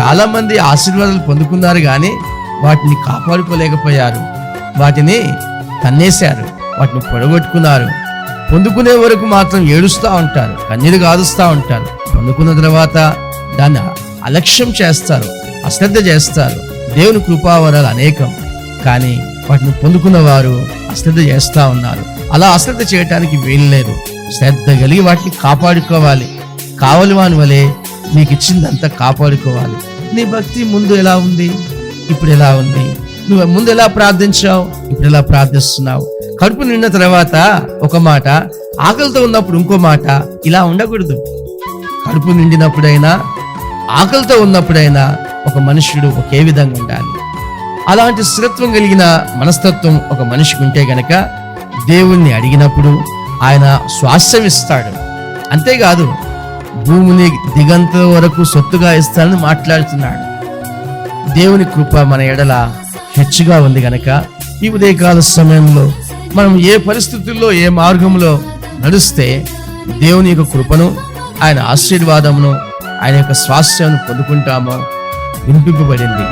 చాలా మంది ఆశీర్వాదాలు పొందుకున్నారు కానీ వాటిని కాపాడుకోలేకపోయారు. వాటిని తన్నేశారు. వాటిని పొడగొట్టుకున్నారు. పొందుకునే వరకు మాత్రం ఏడుస్తూ ఉంటారు. కన్నీరు కాదుస్తూ ఉంటారు. పొందుకున్న తర్వాత దాన్ని అలక్ష్యం చేస్తారు. అశ్రద్ధ చేస్తారు. దేవుని కృపావరాలు అనేకం. కానీ వాటిని పొందుకున్న వారు అశ్రద్ధ చేస్తూ ఉన్నారు. అలా అశ్రద్ధ చేయటానికి వీలు లేదు. శ్రద్ధ కలిగి వాటిని కాపాడుకోవాలి. కావలి వాని వలె నీకు ఇచ్చిందంతా కాపాడుకోవాలి. నీ భక్తి ముందు ఎలా ఉంది? ఇప్పుడు ఎలా ఉంది? నువ్వు ముందు ఎలా ప్రార్థించావు? ఇప్పుడు ఎలా ప్రార్థిస్తున్నావు? కడుపు నిండిన తర్వాత ఒక మాట ఆకలితో ఉన్నప్పుడు ఇంకో మాట ఇలా ఉండకూడదు. కడుపు నిండినప్పుడైనా ఆకలితో ఉన్నప్పుడైనా ఒక మనుషుడు ఒకే విధంగా ఉండాలి. అలాంటి స్థిరత్వం కలిగిన మనస్తత్వం ఒక మనిషికి ఉంటే గనక దేవుణ్ణి అడిగినప్పుడు ఆయన స్వాస్థ్యం అంతేకాదు భూమిని దిగంత వరకు సొత్తుగా ఇస్తానని మాట్లాడుతున్నాడు. దేవుని కృప మన ఎడల హెచ్చుగా ఉంది గనక ఈ ఉదయకాల సమయంలో మనం ఏ పరిస్థితుల్లో ఏ మార్గంలో నడిస్తే దేవుని యొక్క కృపను ఆయన ఆశీర్వాదమును ఆయన యొక్క స్వాస్థ్యాన్ని పొందుకుంటామో వినిపింపబడింది.